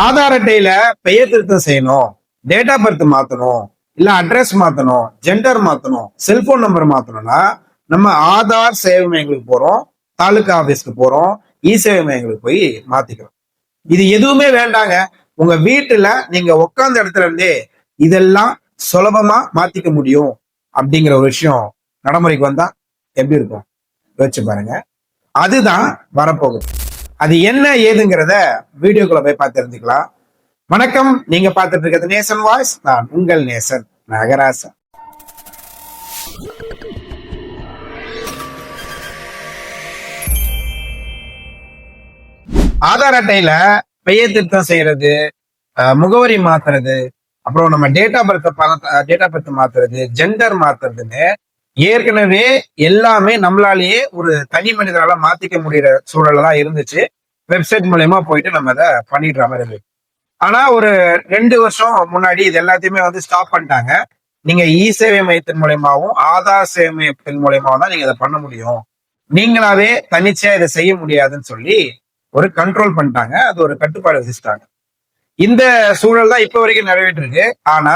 ஆதார் அட்டையில பெயர் திருத்தம் செய்யணும் டேட் ஆஃப் பர்த் மாத்தணும் இல்ல அட்ரஸ் மாத்தணும் ஜெண்டர் மாத்தணும் செல்போன் நம்பர் மாத்தணும்னா நம்ம ஆதார் சேவை மையங்களுக்கு போறோம் தாலுகா ஆபீஸ்க்கு போறோம் இ சேவை மையங்களுக்கு போய் மாத்திக்கிறோம். இது எதுவுமே வேண்டாங்க. உங்க வீட்டுல நீங்க உட்காந்த இடத்துல இருந்தே இதெல்லாம் சுலபமா மாத்திக்க முடியும் அப்படிங்கிற ஒரு விஷயம் நடைமுறைக்கு வந்தா எப்படி இருக்கும்? யோசிச்சு பாருங்க. அதுதான் வரப்போகுது. அது என்ன ஏதுங்கிறத வீடியோக்குள்ள போய் பார்த்து தெரிஞ்சுக்கலாம். வணக்கம். நீங்க பார்த்துட்டு இருக்கிறது நேசன் வாய்ஸ். நான் உங்கள் நேசன் நகராசன். ஆதார் அட்டையில பெயர் திருத்தம் செய்யறது முகவரி மாத்துறது அப்புறம் நம்ம date of birth date of birth மாத்துறது ஜெண்டர் மாத்துறதுன்னு ஏற்கனவே எல்லாமே நம்மளாலேயே ஒரு தனி மனிதனால மாத்திக்க முடியற சூழல் தான் இருந்துச்சு. வெப்சைட் மூலயமா போயிட்டு நம்ம அதை பண்ணிடுற மாதிரி இருக்கு. ஆனா ஒரு ரெண்டு வருஷம் முன்னாடி இது எல்லாத்தையுமே வந்து ஸ்டாப் பண்ணிட்டாங்க. நீங்க இ சேவை மையத்தின் மூலயமாவும் ஆதார் சேவை மையத்தின் மூலயமாவும் தான் நீங்க இதை பண்ண முடியும். நீங்களாவே தனிச்சையா இதை செய்ய முடியாதுன்னு சொல்லி ஒரு கண்ட்ரோல் பண்ணிட்டாங்க. அது ஒரு கட்டுப்பாடு விதிச்சிட்டாங்க இந்த சூழல் தான் இப்ப வரைக்கும் நிறைவேற்றிருக்கு. ஆனா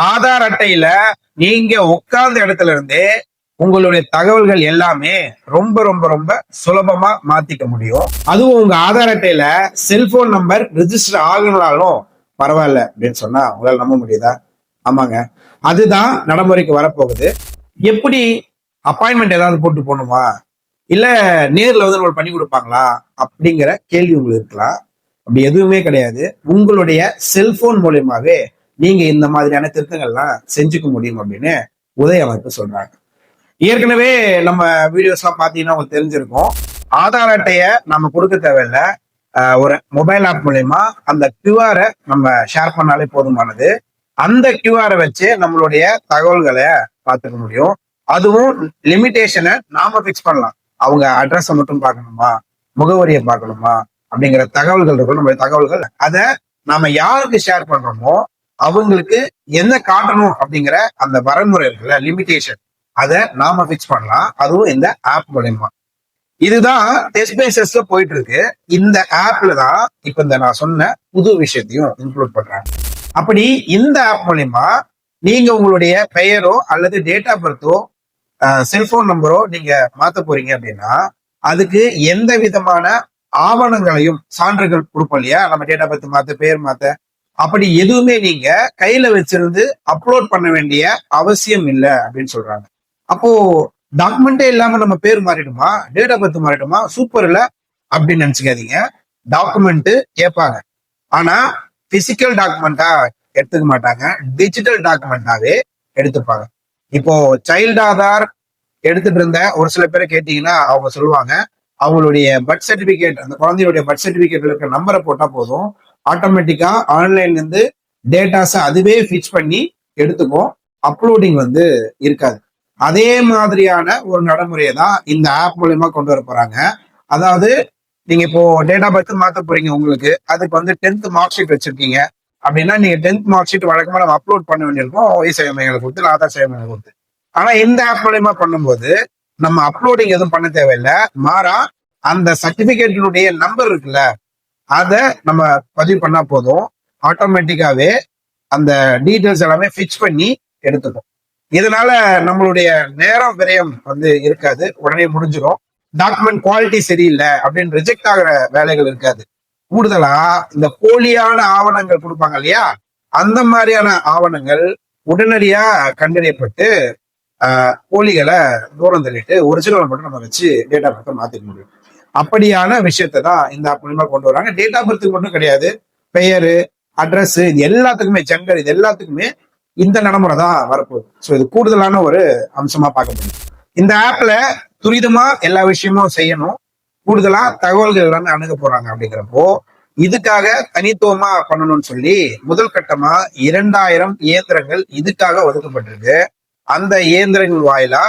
ஆதார் அட்டையில நீங்க உட்கார்ந்த இடத்துல இருந்து உங்களுடைய தகவல்கள் எல்லாமே ரொம்ப ரொம்ப ரொம்ப சுலபமா மாத்திக்க முடியும். அதுவும் உங்க ஆதார் அட்டையில செல்போன் நம்பர் ரிஜிஸ்டர் ஆகணும்னாலும் பரவாயில்ல அப்படின்னு சொன்னா உங்களால் நம்ப முடியுதா? ஆமாங்க. அதுதான் நடைமுறைக்கு வரப்போகுது. எப்படி அப்பாயின்மெண்ட் ஏதாவது போட்டு போகணுமா? இல்ல நேர்ல வந்து உங்களுக்கு பண்ணி கொடுப்பாங்களா? அப்படிங்கிற கேள்வி உங்களுக்கு இருக்கலாம். அப்படி எதுவுமே கிடையாது. உங்களுடைய செல்போன் மூலியமாவே நீங்க இந்த மாதிரியான திருத்தங்கள்லாம் செஞ்சுக்க முடியும் அப்படின்னு உதய அமைப்பு சொல்றாங்க. ஏற்கனவே நம்ம வீடியோஸ் எல்லாம் பாத்தீங்கன்னா உங்களுக்கு தெரிஞ்சிருக்கும். ஆதார் அட்டையை நம்ம கொடுக்க தேவையில்ல. ஆஹ் ஒரு மொபைல் ஆப் மூலயமா அந்த கியூஆரை நம்ம ஷேர் பண்ணாலே போதுமானது. அந்த கியூஆரை வச்சு நம்மளுடைய தகவல்களை பார்த்துக்க முடியும். அதுவும் லிமிட்டேஷனை நாம ஃபிக்ஸ் பண்ணலாம். அவங்க அட்ரஸை மட்டும் பார்க்கணுமா? முகவரியை பார்க்கணுமா? அப்படிங்கிற தகவல்கள் இருக்கும். நம்மளுடைய தகவல்கள் அதை நாம யாருக்கு ஷேர் பண்றோமோ அவங்களுக்கு என்ன காட்டணும் அப்படிங்கிற அந்த வரமுறை இருக்குல்ல லிமிட்டேஷன் அதை நாம ஃபிக்ஸ் பண்ணலாம். அதுவும் இந்த ஆப் மூலயமா. இதுதான் டெஸ்ட் பேசஸ்ல போயிட்டு இருக்கு இந்த ஆப்ல தான் இப்ப இந்த நான் சொன்ன புது விஷயத்தையும் இன்க்ளூட் பண்றாங்க. அப்படி இந்த ஆப் மூலயமா நீங்க உங்களுடைய பெயரோ அல்லது டேட் ஆஃப் பர்த்தோ செல்போன் நம்பரோ நீங்க மாத்த போறீங்க அப்படின்னா அதுக்கு எந்த விதமான ஆவணங்களையும் சான்றுகள் கொடுப்போம் இல்லையா? நம்ம டேட் ஆஃப் பர்த் மாத்த பேர் மாத்த அப்படி எதுவுமே நீங்க கையில வச்சிருந்து அப்லோட் பண்ண வேண்டிய அவசியம் இல்லை அப்படின்னு சொல்றாங்க. அப்போ டாக்குமெண்டே இல்லாம நம்ம பேர் மாறிடுமா? டேட் ஆஃப் பர்த் மாறிடுமா? சூப்பர் இல்ல? அப்படின்னு நினைச்சுக்காதீங்க. டாக்குமெண்ட் கேட்பாங்க. ஆனா பிசிக்கல் டாக்குமெண்டா எடுத்துக்க மாட்டாங்க. டிஜிட்டல் டாக்குமெண்டாவே எடுத்துப்பாங்க. இப்போ சைல்டு ஆதார் எடுத்துட்டு இருந்த ஒரு சில பேரை கேட்டீங்கன்னா அவங்க சொல்லுவாங்க அவங்களுடைய பர்த் சர்டிபிகேட் அந்த குழந்தையுடைய பர்த் சர்டிபிகேட்ல இருக்கிற நம்பரை போட்டா போதும். ஆட்டோமேட்டிக்கா ஆன்லைன்ல இருந்து டேட்டாஸை அதுவே ஃபிக்ஸ் பண்ணி எடுத்துக்கும் அப்லோடிங் வந்து இருக்காது. அதே மாதிரியான ஒரு நடைமுறையை தான் இந்த ஆப் மூலயமா கொண்டு வர போறாங்க. அதாவது நீங்க இப்போ டேட்டா பர்த் மாத்த போறீங்க உங்களுக்கு. அதுக்கு வந்து டென்த் மார்க் ஷீட் வச்சிருக்கீங்க. அப்படின்னா நீங்க டென்த் மார்க் ஷீட் வழக்கமா நம்ம அப்லோட் பண்ண வேண்டியிருக்கும். ஒய் சேவை மையங்களை கொடுத்து இல்ல ஆதார் சேவை மையங்களை கொடுத்து. ஆனா இந்த ஆப் மூலயமா பண்ணும்போது நம்ம அப்லோடிங் எதுவும் பண்ண தேவையில்லை. மாறா அந்த சர்டிபிகேட்டினுடைய நம்பர் இருக்குல்ல அதை நம்ம பதிவு பண்ணா போதும். ஆட்டோமேட்டிக்காவே அந்த டீட்டெயில்ஸ் எல்லாமே ஃபிக்ஸ் பண்ணி எடுத்துக்கும். இதனால நம்மளுடைய நேரம் விரயம் வந்து இருக்காது. உடனே முடிஞ்சிடும் டாக்குமெண்ட் குவாலிட்டி சரியில்லை அப்படின்னு ரிஜெக்ட் ஆகிற வேலைகள் இருக்காது. கூடுதலா இந்த போலியான ஆவணங்கள் கொடுப்பாங்க இல்லையா? அந்த மாதிரியான ஆவணங்கள் உடனடியா கண்டறியப்பட்டு போலிகளை தூரம் தள்ளிட்டு ஒரிஜினல் மட்டும் நம்ம வச்சு டேட்டா பர்த்தை மாத்திக்க முடியும். அப்படியான விஷயத்தை தான் இந்த ஆப் மூலியமா கொண்டு வராங்க. டேட்டா பர்த்துக்கு மட்டும் கிடையாது. பெயரு அட்ரஸ் இது எல்லாத்துக்குமே ஜெண்டர் இது எல்லாத்துக்குமே இந்த நடைமுறை தான் வரப்போகுது. ஸோ இது கூடுதலான ஒரு அம்சமா பார்க்க முடியும் இந்த ஆப்ல துரிதமா எல்லா விஷயமும் செய்யணும். கூடுதலா தகவல்கள் எல்லாமே அணுக போறாங்க அப்படிங்கிறப்போ இதுக்காக தனித்துவமா பண்ணணும்னு சொல்லி முதல் கட்டமா இரண்டாயிரம் இயந்திரங்கள் இதுக்காக ஒதுக்கப்பட்டிருக்கு. அந்த இயந்திரங்கள் வாயிலா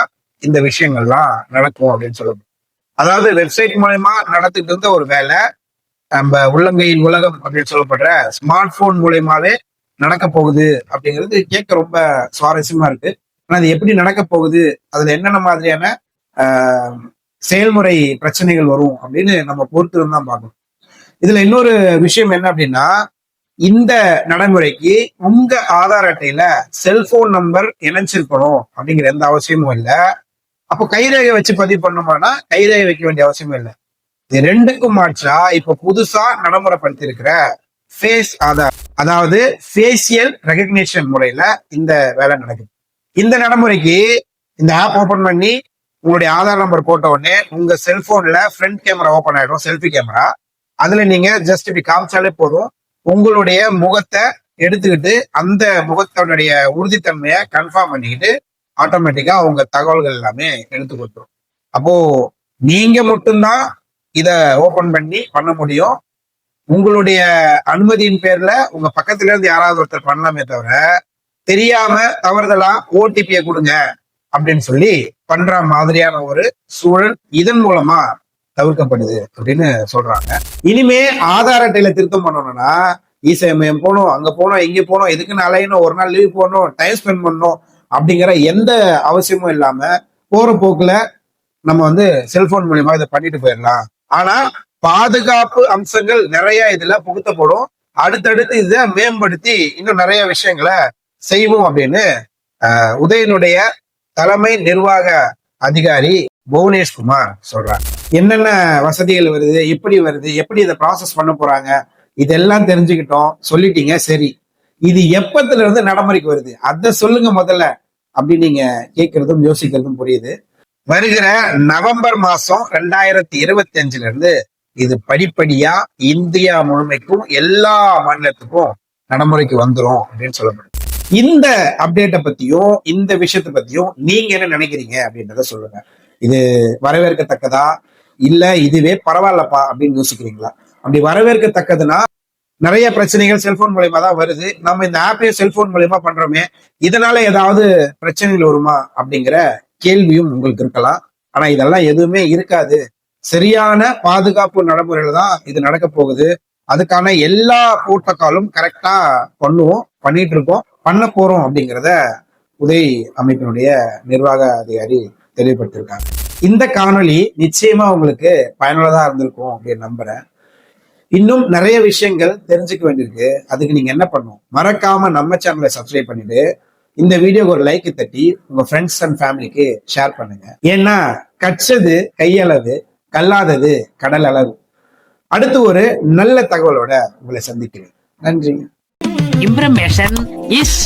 இந்த விஷயங்கள்லாம் நடக்கும் அப்படின்னு சொல்லணும் அதாவது வெப்சைட் மூலயமா நடத்திட்டு இருந்த ஒரு வேலை நம்ம உள்ளங்கையின் உலகம் அப்படின்னு சொல்லப்படுற ஸ்மார்ட் போன் மூலயமாவே நடக்க போகுது அப்படிங்கிறது கேட்க ரொம்ப சுவாரஸ்யமா இருக்கு. ஆனா அது எப்படி நடக்க போகுது அதுல என்னென்ன மாதிரியான செயல்முறை பிரச்சனைகள் வரும் அப்படின்னு நம்ம பொறுத்து தான் பார்க்கணும். இதுல இன்னொரு விஷயம் என்ன அப்படின்னா இந்த நடைமுறைக்கு உங்க ஆதார் அட்டையில செல்போன் நம்பர் இணைச்சிருக்கணும் அப்படிங்கிற எந்த அவசியமும் இல்லை. அப்போ கைரேகை வச்சு பதிவு பண்ணுமானா கைரேகை வைக்க வேண்டிய அவசியமும் இல்லை. இது ரெண்டுக்கும் மாற்றா இப்ப புதுசா நடைமுறைப்படுத்தி இருக்கிற ஃபேஸ் ஆதார் அதாவது ஃபேஷியல் ரெகக்னேஷன் முறையில இந்த வேலை நடக்குது. இந்த நடைமுறைக்கு இந்த ஆப் ஓபன் பண்ணி உங்களுடைய ஆதார் நம்பர் போட்ட உடனே உங்க செல்போன்ல ஃப்ரண்ட் கேமரா ஓபன் ஆயிடும் செல்ஃபி கேமரா அதுல நீங்க ஜஸ்ட் இப்படி காமிச்சாலே போதும். உங்களுடைய முகத்தை எடுத்துக்கிட்டு அந்த முகத்தினுடைய உறுதித்தன்மையை கன்ஃபார்ம் பண்ணிக்கிட்டு ஆட்டோமேட்டிக்கா உங்க தகவல்கள் எல்லாமே எடுத்து கொடுத்துரும். அப்போ நீங்க மட்டும்தான் இத ஓபன் பண்ணி பண்ண முடியும். உங்களுடைய அனுமதியின் பேர்ல உங்க பக்கத்துல இருந்து யாராவது ஒருத்தர் பண்ணலாமே தவிர தெரியாம தவறுதலா ஓடிபியை கொடுங்க அப்படின்னு சொல்லி பண்ற மாதிரியான ஒரு சூழல் இதன் மூலமா தவிர்க்கப்படுது அப்படின்னு சொல்றாங்க. இனிமே ஆதார் அட்டையில திருத்தம் பண்ணணும்னா இசேமயம் போகணும் அங்க போனோம் இங்க போனோம் எதுக்குன்னு அலையணும் ஒரு நாள் லீவ் போகணும் டைம் ஸ்பெண்ட் பண்ணணும் அப்படிங்கிற எந்த அவசியமும் இல்லாம போற போக்குல நம்ம வந்து செல்போன் மூலியமா இதை பண்ணிட்டு போயிடலாம். ஆனா பாதுகாப்பு அம்சங்கள் நிறைய இதுல புகுத்தப்படும். அடுத்தடுத்து இதை மேம்படுத்தி இன்னும் நிறைய விஷயங்களை செய்வோம் அப்படின்னு உதயனுடைய தலைமை நிர்வாக அதிகாரி புவனேஷ்குமார் சொல்றார். என்னென்ன வசதிகள் வருது எப்படி வருது எப்படி இதை ப்ராசஸ் பண்ண போறாங்க இதெல்லாம் தெரிஞ்சுக்கிட்டோம். சொல்லிட்டீங்க சரி. இது எப்பத்துல இருந்து நடைமுறைக்கு வருது? அதை சொல்லுங்க முதல்ல அப்படின்னு நீங்க கேட்கறதும் யோசிக்கிறதும் புரியுது. வருகிற நவம்பர் மாசம் ரெண்டாயிரத்தி இருபத்தி அஞ்சுல இருந்து இது படிப்படியா இந்தியா முழுமைக்கும் எல்லா மாநிலத்துக்கும் நடைமுறைக்கு வந்துடும் அப்படின்னு சொல்லப்படுது. இந்த அப்டேட்டை பத்தியும் இந்த விஷயத்தை பத்தியும் நீங்க என்ன நினைக்கிறீங்க அப்படின்றத சொல்லுங்க. இது வரவேற்கத்தக்கதா? இல்ல இதுவே பரவாயில்லப்பா அப்படின்னு யோசிக்கிறீங்களா? அப்படி வரவேற்கத்தக்கதுன்னா நிறைய பிரச்சனைகள் செல்போன் மூலயமா தான் வருது. நம்ம இந்த ஆப்பையும் செல்போன் மூலயமா பண்றோமே இதனால ஏதாவது பிரச்சனைகள் வருமா அப்படிங்கிற கேள்வியும் உங்களுக்கு இருக்கலாம். ஆனா இதெல்லாம் எதுவுமே இருக்காது. சரியான பாதுகாப்பு நடைமுறையில தான் இது நடக்க போகுது. அதுக்கான எல்லா புரோட்டோக்காலும் கரெக்டா பண்ணுவோம் பண்ணிட்டு இருக்கோம் பண்ண போறோம் அப்படிங்கிறத உதவி அமைப்பினுடைய நிர்வாக அதிகாரி தெளிவுபடுத்திருக்காங்க. இந்த காணொளி நிச்சயமா உங்களுக்கு பயனுள்ளதா இருந்திருக்கும் அப்படின்னு நம்புறேன். இன்னும் நிறைய விஷயங்கள் தெரிஞ்சுக்க வேண்டியிருக்கு. அதுக்கு நீங்க என்ன பண்ணணும்? மறக்காம நம்ம சேனலை சப்ஸ்கிரைப் பண்ணிட்டு இந்த வீடியோக்கு ஒரு லைக் தட்டி உங்க ஃப்ரெண்ட்ஸ் அண்ட் ஃபேமிலிக்கு ஷேர் பண்ணுங்க. ஏன்னா கற்றது கையளவு கல்லாதது கடல் அளவு. அடுத்து ஒரு நல்ல தகவலோட உங்களை சந்திக்கிறேன். நன்றி. Information is.